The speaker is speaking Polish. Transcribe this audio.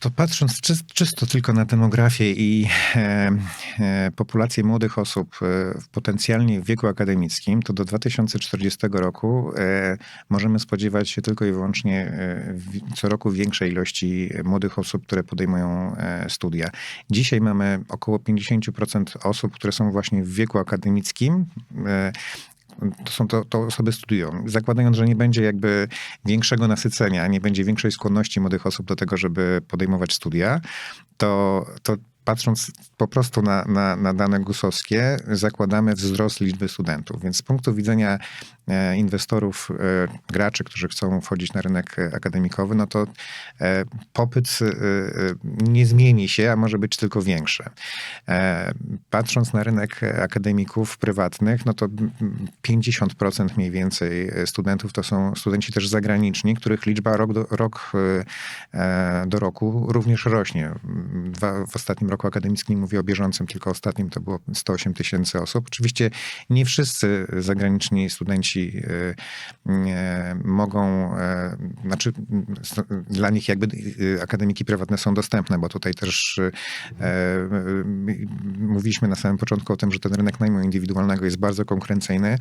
To patrząc czy, czysto tylko na demografię i e, e, populację młodych osób e, potencjalnie w wieku akademickim, to do 2040 roku możemy spodziewać się tylko i wyłącznie co roku większej ilości młodych osób, które podejmują studia. Dzisiaj mamy około 50% osób, które są właśnie w wieku akademickim. To są to, to osoby studiują. Zakładając, że nie będzie jakby większego nasycenia, nie będzie większej skłonności młodych osób do tego, żeby podejmować studia, to, to patrząc po prostu na, na, na dane gusowskie, zakładamy wzrost liczby studentów. Więc z punktu widzenia e, inwestorów, e, graczy, którzy chcą wchodzić na rynek akademikowy, no to e, popyt nie zmieni się, a może być tylko większy. Patrząc na rynek akademików prywatnych, no to 50% mniej więcej studentów to są studenci też zagraniczni, których liczba rok do, rok do roku również rośnie. Dwa, w ostatnim roku akademickim, nie mówię o bieżącym, tylko ostatnim to było 108 tysięcy osób. Oczywiście nie wszyscy zagraniczni studenci e, e, mogą, e, znaczy dla nich jakby akademiki prywatne są dostępne, bo tutaj też mówiliśmy na samym początku o tym, że ten rynek najmu indywidualnego jest bardzo konkurencyjny.